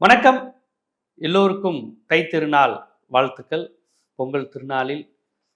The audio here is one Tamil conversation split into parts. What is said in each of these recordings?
வணக்கம். எல்லோருக்கும் தை திருநாள் வாழ்த்துக்கள். பொங்கல் திருநாளில்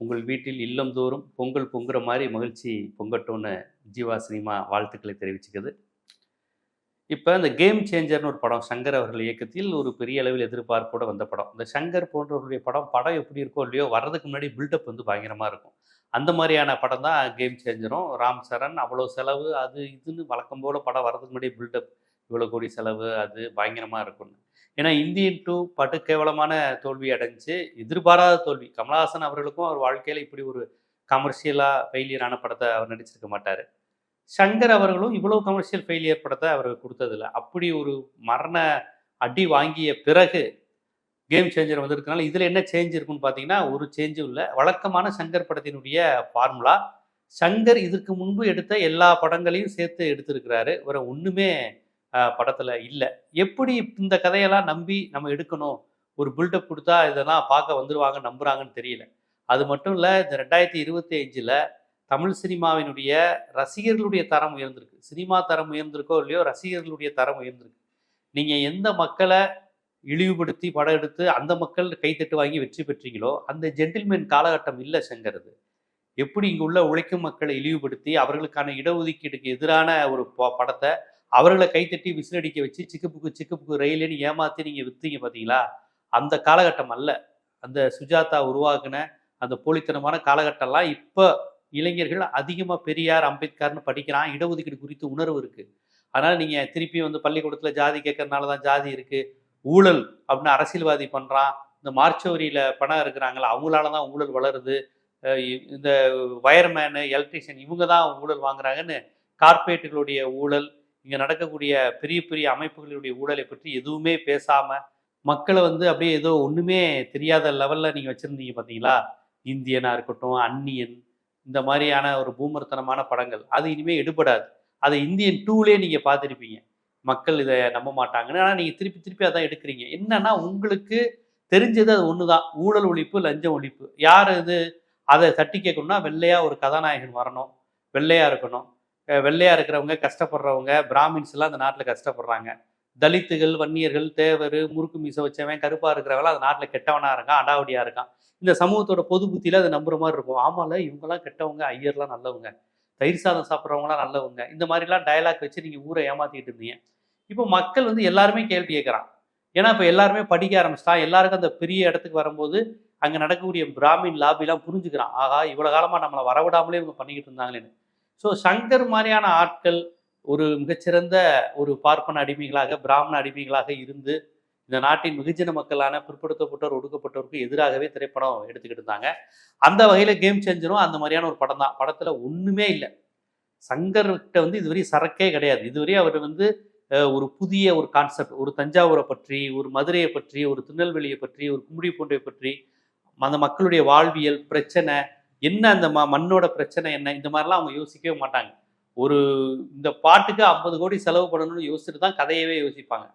உங்கள் வீட்டில் இல்லந்தோறும் பொங்கல் பொங்குற மாதிரி மகிழ்ச்சி பொங்கட்டும்னு ஜீவா சினிமா வாழ்த்துக்களை தெரிவிச்சுக்குது. இப்போ இந்த கேம் சேஞ்சர்னு ஒரு படம் சங்கர் அவர்கள் இயக்கத்தில் ஒரு பெரிய அளவில் எதிர்பார்ப்போடு வந்த படம். இந்த சங்கர் போன்றவருடைய படம் படம் எப்படி இருக்கோ இல்லையோ வர்றதுக்கு முன்னாடி பில்டப் வந்து பயங்கரமாக இருக்கும். அந்த மாதிரியான படம் தான் கேம் சேஞ்சரும் ராம் சரண் அவ்வளோ செலவு அது இதுன்னு வழக்கம் போல் படம் வர்றதுக்கு முன்னாடி பில்டப் இவ்வளோ கோடி செலவு அது பயங்கரமாக இருக்கும்னு. ஏன்னா இந்தியன் டூ படு கேவலமான தோல்வி அடைஞ்சு எதிர்பாராத தோல்வி. கமலஹாசன் அவர்களுக்கும் அவர் வாழ்க்கையில் இப்படி ஒரு கமர்ஷியலாக ஃபெயிலியரான படத்தை அவர் நடிச்சிருக்க மாட்டார். சங்கர் அவர்களும் இவ்வளோ கமர்ஷியல் ஃபெயிலியர் படத்தை அவர் கொடுத்ததில்ல. அப்படி ஒரு மரண அடி வாங்கிய பிறகு கேம் சேஞ்சர் வந்திருக்கனால இதில் என்ன சேஞ்ச் இருக்குன்னு பார்த்தீங்கன்னா ஒரு சேஞ்சும் இல்லை. வழக்கமான சங்கர் படத்தினுடைய ஃபார்முலா சங்கர் இதுக்கு முன்பு எடுத்த எல்லா படங்களையும் சேர்த்து எடுத்திருக்கிறாரு. வேற ஒன்றுமே படத்தில் இல்லை. எப்படி இந்த கதையெல்லாம் நம்பி நம்ம எடுக்கணும்? ஒரு பில்டப் கொடுத்தா இதெல்லாம் பார்க்க வந்துடுவாங்க நம்புறாங்கன்னு தெரியல. அது மட்டும் இல்லை இந்த ரெண்டாயிரத்தி இருபத்தி அஞ்சில் தமிழ் சினிமாவினுடைய ரசிகர்களுடைய தரம் உயர்ந்திருக்கு. சினிமா தரம் உயர்ந்திருக்கோ இல்லையோ ரசிகர்களுடைய தரம் உயர்ந்திருக்கு. நீங்கள் எந்த மக்களை இழிவுபடுத்தி படம் எடுத்து அந்த மக்கள் கைத்தட்டு வாங்கி வெற்றி பெற்றீங்களோ அந்த ஜென்டில்மேன் காலகட்டம் இல்லை செங்கிறது எப்படி இங்கே உள்ள உழைக்கும் மக்களை இழிவுபடுத்தி அவர்களுக்கான இடஒதுக்கீடுக்கு எதிரான ஒரு ப- படத்தை அவர்களை கைத்தட்டி விசிலடிக்க வச்சு சிக்குப்புக்கு புக்கு ரயிலேன்னு ஏமாத்தி நீங்கள் விற்றீங்க பார்த்தீங்களா அந்த காலகட்டம் அல்ல. அந்த சுஜாதா உருவாக்குன அந்த போலித்தனமான காலகட்டம்லாம் இப்போ இளைஞர்கள் அதிகமாக பெரியார் அம்பேத்கர்னு படிக்கிறான். இடஒதுக்கீடு குறித்து உணர்வு இருக்குது அதனால் நீங்கள் திருப்பி வந்து பள்ளிக்கூடத்தில் ஜாதி கேட்கறதுனால தான் ஜாதி இருக்குது ஊழல் அப்படின்னு அரசியல்வாதி பண்ணுறான் இந்த மார்ச்சவரியில் பணம் இருக்கிறாங்களா அவங்களால தான் ஊழல் வளருது. இந்த வயர்மேனு எலக்ட்ரிஷியன் இவங்க தான் ஊழல் வாங்குறாங்கன்னு கார்ப்பரேட்டுகளுடைய ஊழல் இங்கே நடக்கக்கூடிய பெரிய பெரிய அமைப்புகளுடைய ஊழலை பற்றி எதுவுமே பேசாமல் மக்களை வந்து அப்படியே ஏதோ ஒன்றுமே தெரியாத லெவலில் நீங்கள் வச்சுருந்தீங்க பார்த்தீங்களா இந்தியனாக இருக்கட்டும் அந்நியன் இந்த மாதிரியான ஒரு பூமர்த்தனமான படங்கள். அது இனிமேல் எடுபடாது. அதை இந்தியன் டூலே நீங்கள் பார்த்துருப்பீங்க. மக்கள் இதை நம்ப மாட்டாங்கன்னு. ஆனால் நீங்கள் திருப்பி திருப்பி அதான் எடுக்கிறீங்க. என்னன்னா உங்களுக்கு தெரிஞ்சது அது ஒன்று தான் ஊழல் ஒழிப்பு லஞ்ச ஒழிப்பு. யார் இது? அதை தட்டி கேட்கணும்னா வெள்ளையாக ஒரு கதாநாயகன் வரணும். வெள்ளையாக இருக்கணும். வெள்ளையா இருக்கிறவங்க கஷ்டப்படுறவங்க பிராமின்ஸ் எல்லாம் அந்த நாட்டில் கஷ்டப்படுறாங்க. தலித்துகள் வன்னியர்கள் தேவர் முறுக்கு மீசை வச்சவன் கருப்பா இருக்கிறவங்களாம் அந்த நாட்டில் கெட்டவனா இருக்கான் அடாவடியா இருக்கான். இந்த சமூகத்தோட பொது புத்தியில அதை நம்புற மாதிரி இருக்கும். ஆமால இவங்கெல்லாம் கெட்டவங்க ஐயர்லாம் நல்லவங்க. தயிர் சாதம் சாப்பிட்றவங்களாம் நல்லவங்க. இந்த மாதிரிலாம் டயலாக் வச்சு நீங்க ஊரை ஏமாத்திட்டு இருந்தீங்க. இப்போ மக்கள் வந்து எல்லாருமே கேள்வி கேட்குறான். ஏன்னா இப்போ எல்லாருமே படிக்க ஆரம்பிச்சிட்டான் எல்லாருக்கும் அந்த பெரிய இடத்துக்கு வரும்போது அங்கே நடக்கக்கூடிய பிராமின் லாபிலாம் புரிஞ்சுக்கிறான். ஆகா இவ்வளோ காலமாக நம்மளை வரவிடாமலே இவங்க பண்ணிக்கிட்டு இருந்தாங்களேன்னு. ஸோ சங்கர் மாதிரியான ஆட்கள் ஒரு மிகச்சிறந்த ஒரு பார்ப்பன அடிமைகளாக பிராமண அடிமைகளாக இருந்து இந்த நாட்டின் மிகுஜன மக்களான பிற்படுத்தப்பட்டோர் ஒடுக்கப்பட்டோருக்கு எதிராகவே திரைப்படம் எடுத்துக்கிட்டு இருந்தாங்க. அந்த வகையில் கேம் சேஞ்சரும் அந்த மாதிரியான ஒரு படம் தான். படத்தில் ஒன்றுமே இல்லை. சங்கர்கிட்ட வந்து இதுவரை சரக்கே கிடையாது. இதுவரை அவர் வந்து ஒரு புதிய ஒரு கான்செப்ட் ஒரு தஞ்சாவூரை பற்றி ஒரு மதுரையை பற்றி ஒரு திருநெல்வேலியை பற்றி ஒரு கும்படி பூண்டை பற்றி அந்த மக்களுடைய வாழ்வியல் பிரச்சனை என்ன அந்த ம மண்ணோட பிரச்சனை என்ன? இந்த மாதிரிலாம் அவங்க யோசிக்கவே மாட்டாங்க. ஒரு இந்த பாட்டுக்கு ஐம்பது கோடி செலவு பண்ணணும்னு யோசிச்சுட்டு தான் கதையவே யோசிப்பாங்க.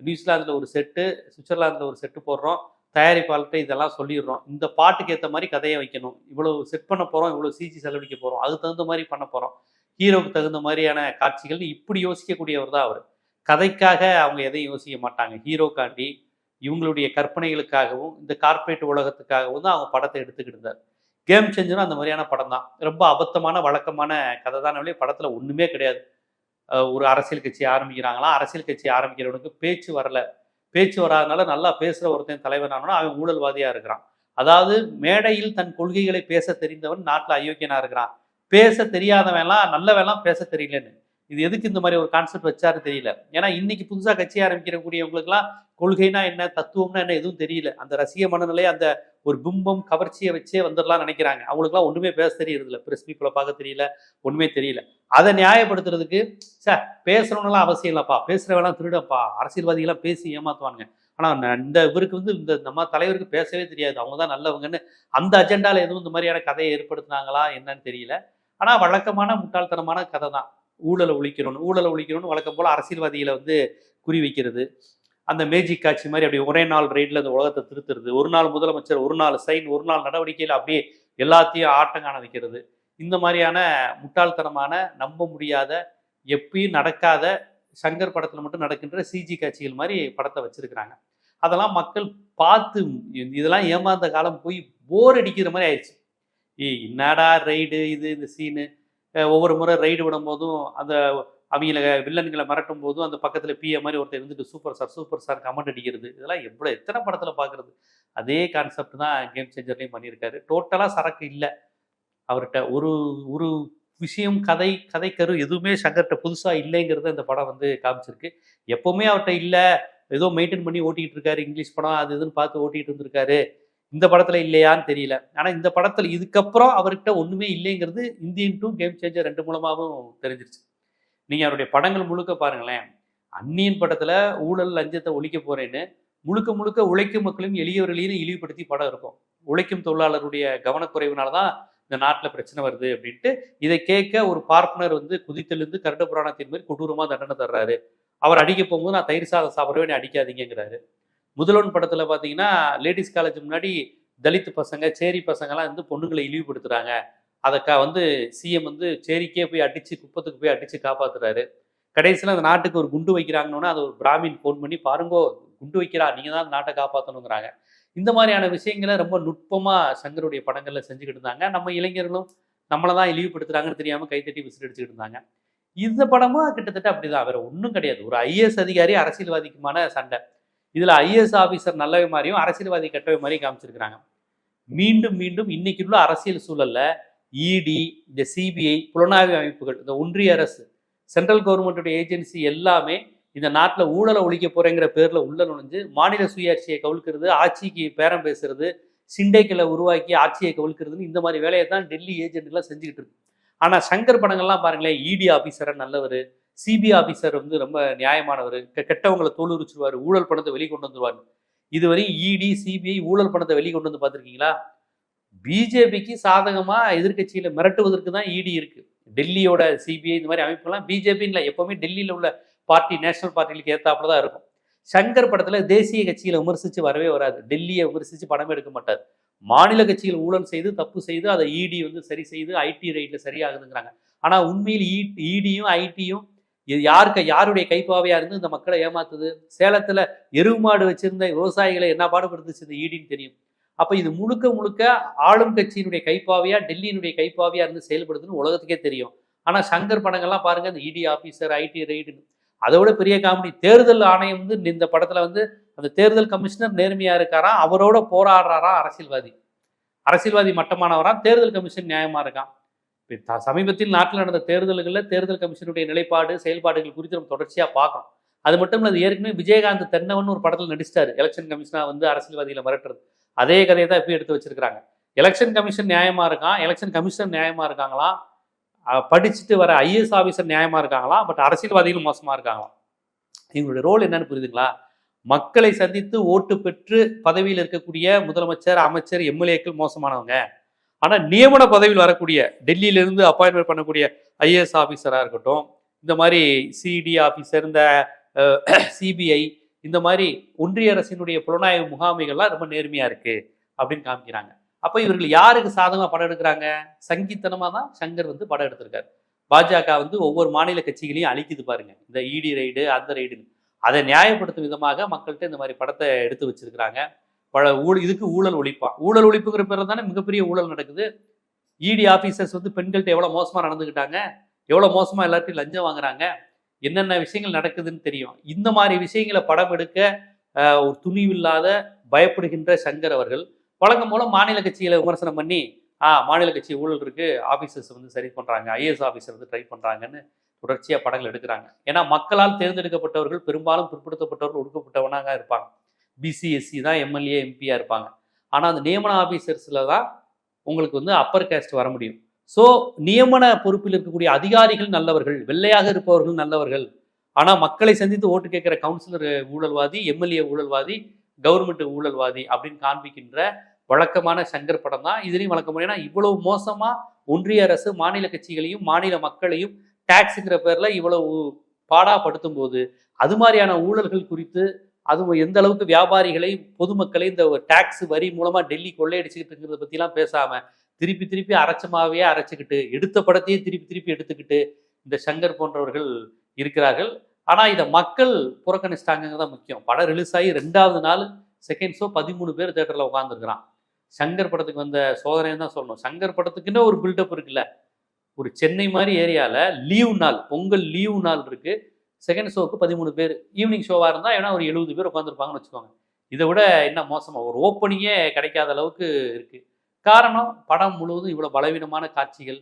நியூசிலாந்தில் ஒரு செட்டு சுவிட்சர்லாந்தில் ஒரு செட்டு போடுறோம் தயாரிப்பாளர்கிட்ட இதெல்லாம் சொல்லிடுறோம். இந்த பாட்டுக்கு ஏற்ற மாதிரி கதையை வைக்கணும். இவ்வளோ செட் பண்ண போகிறோம் இவ்வளோ சிஜி செலவழிக்க போகிறோம் அதுக்கு தகுந்த மாதிரி பண்ண போகிறோம் ஹீரோவுக்கு தகுந்த மாதிரியான காட்சிகள் இப்படி யோசிக்கக்கூடியவர் தான் அவர். கதைக்காக அவங்க எதையும் யோசிக்க மாட்டாங்க. ஹீரோக்காண்டி இவங்களுடைய கற்பனைகளுக்காகவும் இந்த கார்ப்பரேட் உலகத்துக்காகவும் தான் அவங்க படத்தை எடுத்துக்கிட்டு இருந்தார். கேம் சேஞ்சரும் அந்த மாதிரியான படம் தான் ரொம்ப அபத்தமான வழக்கமான கதை தான் ஒழிய படத்தில் ஒன்றுமே கிடையாது. ஒரு அரசியல் கட்சி ஆரம்பிக்கிறாங்களா அரசியல் கட்சி ஆரம்பிக்கிறவனுக்கு பேச்சு வரல. பேச்சு வராதனால நல்லா பேசுகிற ஒருத்தன் தலைவனானோன்னா அவன் ஊழல்வாதியாக இருக்கிறான். அதாவது மேடையில் தன் கொள்கைகளை பேச தெரிந்தவன் நாட்டில் அயோக்கியனா இருக்கிறான். பேச தெரியாதவன்லாம் நல்லவெல்லாம் பேச தெரியலன்னு. இது எதுக்கு இந்த மாதிரி ஒரு கான்செப்ட் வச்சாரு தெரியல. ஏன்னா இன்னைக்கு புதுசாக கட்சி ஆரம்பிக்கிறக்கூடியவங்களுக்குலாம் கொள்கைனா என்ன தத்துவம்னா என்ன எதுவும் தெரியல. அந்த ரசிக மனநிலை அந்த ஒரு பிம்பம் கவர்ச்சியை வச்சே வந்துடலாம் நினைக்கிறாங்க. அவங்களுக்குலாம் ஒன்றுமே பேச தெரியறதில்ல. பிரஸ் பீப்புளை பார்க்க தெரியல. ஒன்றுமே தெரியல. அதை நியாயப்படுத்துறதுக்கு சார் பேசுறவனெல்லாம் அவசியம் இல்லைப்பா. பேசுறவெல்லாம் திருடப்பா. அரசியல்வாதிகளாம் பேசி ஏமாத்துவானுங்க. ஆனால் இந்த இவருக்கு வந்து இந்த நம்ம தலைவருக்கு பேசவே தெரியாது. அவங்க தான் நல்லவங்கன்னு அந்த அஜெண்டாவில் எதுவும் இந்த மாதிரியான கதையை ஏற்படுத்தினாங்களா என்னன்னு தெரியல. ஆனால் வழக்கமான முட்டாள்தனமான கதை தான். ஊழலை ஒழிக்கணும்னு ஊழலை ஒழிக்கணும்னு வழக்கம் போல் அரசியல்வாதிகளை வந்து குறி வைக்கிறது அந்த மேஜிக் காட்சி மாதிரி அப்படியே ஒரே நாள் ரைடில் அந்த உலகத்தை திருத்துறது. ஒரு நாள் முதலமைச்சர் ஒரு நாள் சைன் ஒரு நாள் நடவடிக்கையில் அப்படியே எல்லாத்தையும் ஆட்டம் காண வைக்கிறது. இந்த மாதிரியான முட்டாள்தனமான நம்ப முடியாத எப்பயும் நடக்காத சங்கர் படத்தில் மட்டும் நடக்கின்ற சிஜி காட்சிகள் மாதிரி படத்தை வச்சிருக்கிறாங்க. அதெல்லாம் மக்கள் பார்த்து இதெல்லாம் ஏமாந்த காலம் போய் போர் அடிக்கிற மாதிரி ஆயிடுச்சு. ஏய் என்னடா ரைடு இது இந்த சீனு ஒவ்வொரு முறை ரைடு விடும் போதும் அந்த அவங்கள வில்லன்களை மிரட்டும் போதும் அந்த பக்கத்தில் பிஏ மாதிரி ஒருத்தர் இருந்துட்டு super sir super sir comment அடிக்கிறது. இதெல்லாம் எவ்வளோ எத்தனை படத்தில் பார்க்குறது? அதே கான்செப்ட் தான் கேம் சேஞ்சர்லேயும் பண்ணியிருக்காரு. டோட்டலாக சரக்கு இல்லை. அவர்கிட்ட ஒரு ஒரு விஷயம் கதை கதைக்கரு எதுவுமே சங்கர்கிட்ட புதுசாக இல்லைங்கிறத இந்த படம் வந்து காமிச்சிருக்கு. எப்போவுமே அவர்கிட்ட இல்லை. ஏதோ மெயின்டைன் பண்ணி ஓட்டிகிட்டு இருக்காரு இங்கிலீஷ் படம் அது இதுன்னு பார்த்து ஓட்டிகிட்டு இருந்திருக்காரு. இந்த படத்துல இல்லையான்னு தெரியல. ஆனா இந்த படத்துல இதுக்கப்புறம் அவர்கிட்ட ஒண்ணுமே இல்லைங்கிறது இந்தியன் டூ கேம் சேஞ்சர் ரெண்டு மூலமாகவும் தெரிஞ்சிருச்சு. நீங்க அவருடைய படங்கள் முழுக்க பாருங்களேன். அந்நியன் படத்துல ஊழல் லஞ்சத்தை ஒழிக்க போறேன்னு முழுக்க முழுக்க உழைக்கும் மக்களையும் எளியவர்களையும் இழிவுபடுத்தி படம் இருக்கும். உழைக்கும் தொழிலாளருடைய கவனக்குறைவுனாலதான் இந்த நாட்டில் பிரச்சனை வருது அப்படின்ட்டு இதை கேட்க ஒரு பார்ப்பனர் வந்து குதித்தெழுந்து கருட புராணத்தின் மாதிரி கொடூரமாக தண்டனை தர்றாரு. அவர் அடிக்க போகும்போது நான் தயிர் சாதம் சாப்பிடவே நீ அடிக்காதீங்கிறாரு முதலோன் படத்தில் பார்த்தீங்கன்னா லேடிஸ் காலேஜ் முன்னாடி தலித் பசங்க சேரி பசங்கெல்லாம் வந்து பொண்ணுங்களை இழிவுபடுத்துறாங்க. அதற்கா வந்து சிஎம் வந்து சேரிக்கே போய் அடிச்சு குப்பத்துக்கு போய் அடிச்சு காப்பாத்துறாரு. கடைசியில் அந்த நாட்டுக்கு ஒரு குண்டு வைக்கிறாங்கன்னு அது ஒரு பிராமின் ஃபோன் பண்ணி பாருங்கோ குண்டு வைக்கிறா நீங்கள் தான் அந்த நாட்டை காப்பாற்றணுங்கிறாங்க இந்த மாதிரியான விஷயங்களை ரொம்ப நுட்பமாக சங்கருடைய படங்களில் செஞ்சுக்கிட்டு இருந்தாங்க. நம்ம இளைஞர்களும் நம்மளை தான் இழிவுபடுத்துறாங்கன்னு தெரியாமல் கைத்தட்டி விசில் அடிச்சுக்கிட்டு இருந்தாங்க. இந்த படமும் கிட்டத்தட்ட அப்படிதான். வேற ஒன்றும் கிடையாது. ஒரு ஐஏஎஸ் அதிகாரி அரசியல்வாதிக்குமான சண்டை. இதில் ஐஏஎஸ் ஆஃபீஸர் நல்லவை மாதிரியும் அரசியல்வாதி கெட்டவை மாதிரியும் காமிச்சிருக்கிறாங்க. மீண்டும் மீண்டும் இன்னைக்கு உள்ள அரசியல் சூழல்ல இடி இந்த சிபிஐ புலனாய்வு அமைப்புகள் இந்த ஒன்றிய அரசு சென்ட்ரல் கவர்மெண்ட்டுடைய ஏஜென்சி எல்லாமே இந்த நாட்டில் ஊழலை ஒழிக்க போகிறேங்கிற பேரில் உள்ள நுழைஞ்சு மாநில சுயாட்சியை கவிழ்க்கிறது ஆட்சிக்கு பேரம் பேசுறது சிண்டைக்களை உருவாக்கி ஆட்சியை கவிழ்க்கிறதுன்னு இந்த மாதிரி வேலையை தான் டெல்லி ஏஜென்ட்லாம் செஞ்சுக்கிட்டு இருக்கு. ஆனால் சங்கர் படங்கள்லாம் பாருங்களேன் இடி ஆஃபீஸராக நல்லவர் சிபிஐ ஆஃபீஸர் வந்து ரொம்ப நியாயமானவர். கெட்டவங்களை தோலுரிச்சிருவார் ஊழல் பணத்தை வெளிக்கொண்டு வந்துருவார். இதுவரை இதுவரையும் இடி சிபிஐ ஊழல் பணத்தை வெளிக்கொண்டு வந்து பார்த்துருக்கீங்களா? பிஜேபிக்கு சாதகமாக எதிர்கட்சியில் மிரட்டுவதற்கு தான் இடி இருக்குது டெல்லியோட சிபிஐ இந்த மாதிரி அமைப்புலாம் பிஜேபின்னு இல்லை. எப்போவுமே டெல்லியில் உள்ள பார்ட்டி நேஷனல் பார்ட்டிகளுக்கு ஏற்றாப்புல தான் இருக்கும். சங்கர் படத்தில் தேசிய கட்சியில் விமர்சித்து வரவே வராது. டெல்லியை விமர்சித்து படமே எடுக்க மாட்டார். மாநில கட்சியில் ஊழல் செய்து தப்பு செய்து அதை இடி வந்து சரி செய்து ஐடி ரைட்டில் சரியாகுதுங்கிறாங்க. ஆனால் உண்மையில் இடியும் ஐடியும் இது யாருக்கு யாருடைய கைப்பாவையா இருந்து இந்த மக்களை ஏமாத்துது? சேலத்துல எருவு மாடு வச்சிருந்த விவசாயிகளை என்ன பாடுபடுத்துச்சு இந்த ஈடின்னு தெரியும். அப்ப இது முழுக்க முழுக்க ஆளும் கட்சியினுடைய கைப்பாவையா டெல்லியினுடைய கைப்பாவையா இருந்து செயல்படுதுன்னு உலகத்துக்கே தெரியும். ஆனா சங்கர் படங்கள்லாம் பாருங்க இந்த இடி ஆபீசர் ஐடி ரைடு அதை விட பெரிய காமெடி தேர்தல் ஆணையம் வந்து இந்த படத்துல வந்து அந்த தேர்தல் கமிஷனர் நேர்மையா இருக்காராம் அவரோட போராடுறாராம் அரசியல்வாதி. அரசியல்வாதி மட்டமானவரான் தேர்தல் கமிஷன் நியாயமா இருக்கான். சமீபத்தில் நாட்டில் நடந்த தேர்தல்களில் தேர்தல் கமிஷனுடைய நிலைப்பாடு செயல்பாடுகள் குறித்து நம்ம தொடர்ச்சியாக பார்க்கணும். அது மட்டும் இல்லை அது ஏற்கனவே விஜயகாந்த் தென்னவன் ஒரு படத்தில் நடிச்சிட்டாரு. எலெக்ஷன் கமிஷனாக வந்து அரசியல்வாதிகளை மிரட்டுறது. அதே கதையை தான் இப்போ எடுத்து வச்சிருக்கிறாங்க. எலெக்ஷன் கமிஷன் நியாயமாக இருக்கான் எலெக்ஷன் கமிஷன் நியாயமாக இருக்காங்களாம் படிச்சுட்டு வர ஐஏஎஸ் ஆஃபீஸர் நியாயமாக இருக்காங்களாம் பட் அரசியல்வாதிகள் மோசமாக இருக்காங்களாம் இவங்களுடைய ரோல் என்னன்னு புரியுதுங்களா? மக்களை சந்தித்து ஓட்டு பெற்று பதவியில் இருக்கக்கூடிய முதலமைச்சர் அமைச்சர் எம்எல்ஏக்கள் மோசமானவங்க. ஆனா நியமன பதவியில் வரக்கூடிய டெல்லியிலிருந்து அப்பாயின்மெண்ட் பண்ணக்கூடிய ஐஏஎஸ் ஆஃபீஸராக இருக்கட்டும் இந்த மாதிரி சிடி ஆஃபீஸர் இந்த சிபிஐ இந்த மாதிரி ஒன்றிய அரசினுடைய புலனாய்வு முகாமைகள்லாம் ரொம்ப நேர்மையா இருக்கு அப்படின்னு காமிக்கிறாங்க. அப்ப இவர்கள் யாருக்கு சாதகமா படம் எடுக்கிறாங்க? சங்கித்தனமா தான் சங்கர் வந்து படம் எடுத்திருக்காரு. பாஜக வந்து ஒவ்வொரு மாநில கட்சிகளையும் அழிக்குது பாருங்க. இந்த இடி ரைடு அந்த ரைடுன்னு அதை நியாயப்படுத்தும் விதமாக மக்கள்கிட்ட இந்த மாதிரி படத்தை எடுத்து வச்சிருக்கிறாங்க. பல ஊழ இதுக்கு ஊழல் ஒழிப்பா. ஊழல் ஒழிப்புங்கிற பேர் தானே மிகப்பெரிய ஊழல் நடக்குது. இடி ஆபீசர்ஸ் வந்து பெண்கள்கிட்ட எவ்வளவு மோசமா நடந்துக்கிட்டாங்க எவ்வளோ மோசமா எல்லாத்தையும் லஞ்சம் வாங்குறாங்க என்னென்ன விஷயங்கள் நடக்குதுன்னு தெரியும். இந்த மாதிரி விஷயங்களை படம் எடுக்க ஒரு துணிவில்லாத பயப்படுகின்ற சங்கர் அவர்கள் வழக்கம் போல மாநில கட்சிகளை விமர்சனம் பண்ணி ஆ மாநில கட்சி ஊழல் இருக்கு ஆபீசர்ஸ் வந்து சரி பண்றாங்க ஐஏஎஸ் ஆஃபீஸர் வந்து ட்ரை பண்றாங்கன்னு தொடர்ச்சியா படங்கள் எடுக்கிறாங்க. ஏன்னா மக்களால் தேர்ந்தெடுக்கப்பட்டவர்கள் பெரும்பாலும் பிற்படுத்தப்பட்டவர்கள் ஒடுக்கப்பட்டவனாக இருப்பாங்க. பிசி எஸ்சி தான் எம்எல்ஏ எம்பியாக இருப்பாங்க. ஆனால் அந்த நியமன ஆஃபீஸர்ஸில் தான் உங்களுக்கு வந்து அப்பர் கேஸ்ட் வர முடியும். ஸோ நியமன பொறுப்பில் இருக்கக்கூடிய அதிகாரிகள் நல்லவர்கள் வெள்ளையாக இருப்பவர்கள் நல்லவர்கள். ஆனால் மக்களை சந்தித்து ஓட்டு கேட்குற கவுன்சிலர் ஊழல்வாதி எம்எல்ஏ ஊழல்வாதி கவர்மெண்ட் ஊழல்வாதி அப்படின்னு காண்பிக்கின்ற வழக்கமான சங்கர் படம் தான். இதுலேயும் வழக்கம் ஏன்னா இவ்வளவு மோசமாக ஒன்றிய அரசு மாநில கட்சிகளையும் மாநில மக்களையும் டாக்ஸுங்கிற பேரில் இவ்வளவு பாடாப்படுத்தும் போது அது மாதிரியான ஊழல்கள் குறித்து அதுவும் எந்த அளவுக்கு வியாபாரிகளை பொதுமக்களை இந்த டாக்ஸ் வரி மூலமா டெல்லி கொள்ளையடிச்சுக்கிட்டு இருக்கிறத பத்திலாம் பேசாம திருப்பி திருப்பி அரைச்சமாவே அரைச்சிக்கிட்டு எடுத்த படத்தையே திருப்பி திருப்பி எடுத்துக்கிட்டு இந்த சங்கர் போன்றவர்கள் இருக்கிறார்கள். ஆனால் இதை மக்கள் புறக்கணிச்சிட்டாங்கிறது தான் முக்கியம். படம் ரிலீஸ் ஆகி ரெண்டாவது நாள் செகண்ட் ஷோ பதிமூணு பேர் தேட்டரில் உட்காந்துருக்கிறான் சங்கர் படத்துக்கு வந்த சோதனைன்னு தான் சொல்லணும். சங்கர் படத்துக்குன்னு ஒரு பில்டப் இருக்குல்ல. ஒரு சென்னை மாதிரி ஏரியாவில் லீவ் நாள் பொங்கல் லீவ் நாள் இருக்குது செகண்ட் ஷோக்கு பதிமூணு பேர். ஈவினிங் ஷோவாக இருந்தால் ஏன்னா ஒரு எழுபது பேர் உட்காந்துருப்பாங்கன்னு வச்சுக்கோங்க. இதை விட என்ன மோசமாக ஒரு ஓப்பனிங்கே கிடைக்காத அளவுக்கு இருக்குது காரணம் படம் முழுவதும் இவ்வளோ பலவீனமான காட்சிகள்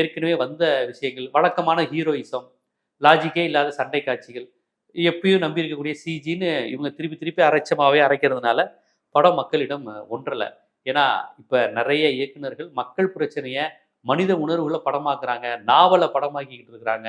ஏற்கனவே வந்த விஷயங்கள் வழக்கமான ஹீரோயிசம் லாஜிக்கே இல்லாத சண்டை காட்சிகள் எப்பயும் நம்பி இருக்கக்கூடிய சிஜின்னு இவங்க திருப்பி திருப்பி அரைச்சமாகவே அரைக்கிறதுனால படம் மக்களிடம் ஒன்றலை. ஏன்னா இப்போ நிறைய இயக்குனர்கள் மக்கள் பிரச்சனையை மனித உணர்வுகளை படமாக்குறாங்க நாவலை படமாக்கிக்கிட்டு இருக்கிறாங்க.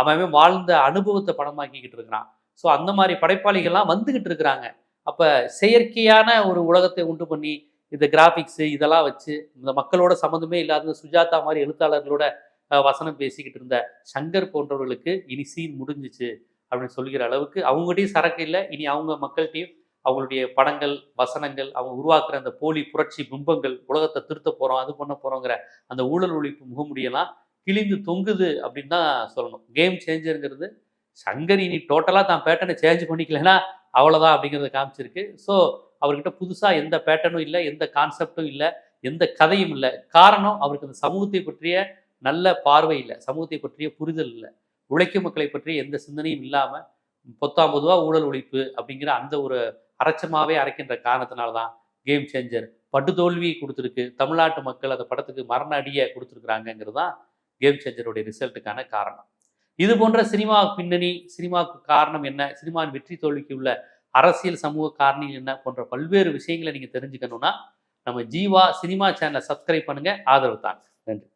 அவன் அவன் வாழ்ந்த அனுபவத்தை படமாக்கிக்கிட்டு இருக்கிறான். ஸோ அந்த மாதிரி படைப்பாளிகள்லாம் வந்துக்கிட்டு இருக்கிறாங்க. அப்போ செயற்கையான ஒரு உலகத்தை உண்டு பண்ணி இந்த கிராஃபிக்ஸு இதெல்லாம் வச்சு இந்த மக்களோட சம்மந்தமே இல்லாத சுஜாதா மாதிரி எழுத்தாளர்களோட வசனம் பேசிக்கிட்டு இருந்த சங்கர் போன்றவர்களுக்கு இனி சீன் முடிஞ்சிச்சு அப்படின்னு சொல்கிற அளவுக்கு அவங்ககிட்டயும் சரக்கு இல்லை. இனி அவங்க மக்கள்கிட்டையும் அவங்களுடைய படங்கள் வசனங்கள் அவங்க உருவாக்குற அந்த போலி புரட்சி பிம்பங்கள் உலகத்தை திருத்த போகிறோம் அது பண்ண போகிறோங்கிற அந்த ஊழல் ஒழிப்பு முகமுடியெல்லாம் கிழிந்து தொங்குது அப்படின்னு தான் சொல்லணும். கேம் சேஞ்சருங்கிறது சங்கர் இனி டோட்டலாக தான் பேட்டர்னை சேஞ்ச் பண்ணிக்கலைன்னா அவ்வளோதான் அப்படிங்கிறத காமிச்சிருக்கு. ஸோ அவர்கிட்ட புதுசாக எந்த பேட்டர்னும் இல்லை எந்த கான்செப்டும் இல்லை எந்த கதையும் இல்லை. காரணம் அவருக்கு அந்த சமூகத்தை பற்றிய நல்ல பார்வை இல்லை சமூகத்தை பற்றிய புரிதல் இல்லை. உழைக்கும் மக்களை பற்றிய எந்த சிந்தனையும் இல்லாமல் பொத்தாம் பொதுவாக ஊழல் ஒழிப்பு அப்படிங்கிற அந்த ஒரு அரைச்சமாகவே அரைக்கின்ற காரணத்தினால தான் கேம் சேஞ்சர் பட்டு கொடுத்துருக்கு. தமிழ்நாட்டு மக்கள் அந்த படத்துக்கு மரண அடியை கொடுத்துருக்குறாங்கங்கிறது தான் கேம் சேஞ்சருடைய ரிசல்ட்டுக்கான காரணம். இது போன்ற சினிமா பின்னணி சினிமாவுக்கு காரணம் என்ன சினிமாவின் வெற்றி தோல்விக்கு உள்ள அரசியல் சமூக காரணம் என்ன போன்ற பல்வேறு விஷயங்களை நீங்கள் தெரிஞ்சுக்கணும்னா நம்ம ஜீவா சினிமா சேனலை சப்ஸ்கிரைப் பண்ணுங்க. ஆதரவு தாங்க. நன்றி.